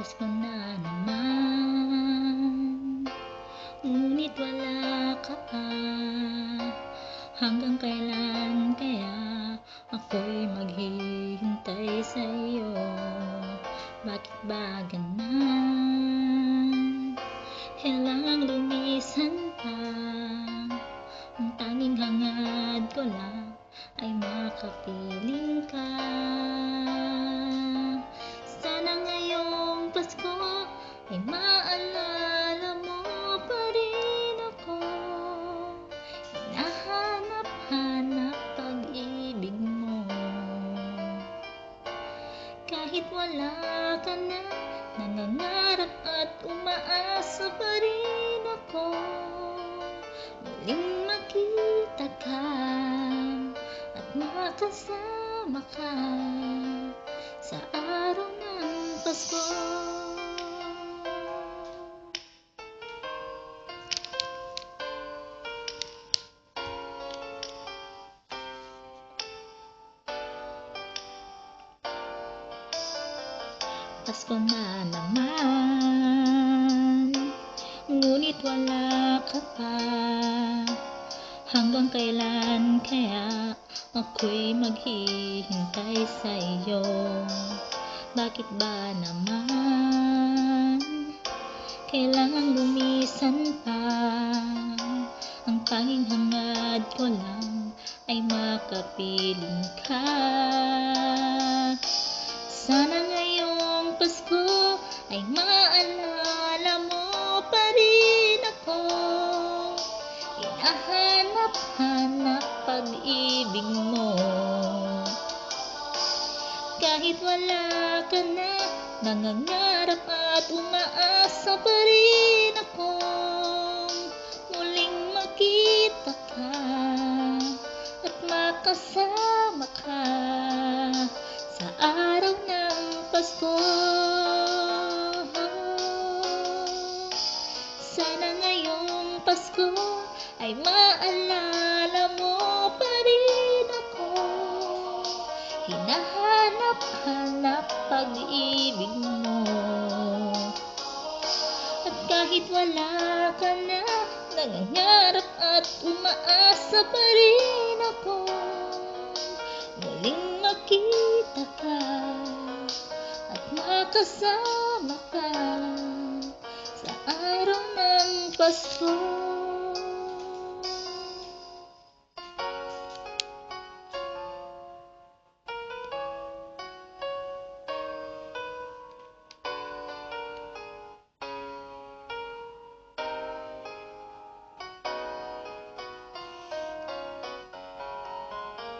Pasko na naman. Ngunit wala ka pa. Hanggang kailan kaya Ako'y maghihintay sa iyo Bakit ba ganan Kailangang lumisan Kahit wala ka na Nangangarap at umaasa pa rin ako. Muling makita ka At makasama ka Sa araw ng Pasko Pasko na naman Ngunit wala ka pa. Hanggang kailan kaya Ako'y maghihintay sa iyo? Bakit ba naman Kailangan lumisan pa? Ang tanging hangad ko lang Ay makapiling ka pag-ibig mo. Kahit wala ka na Nangangarap at umaasa pa rin ako Muling makita ka At makasama ka Sa araw ng Pasko. Sana ngayong Pasko ay maalala Hinahanap-hanap pag-ibig mo. At kahit wala ka na Nangangarap at umaasa pa rin ako. Muling makita ka At makasama ka Sa araw ng Pasko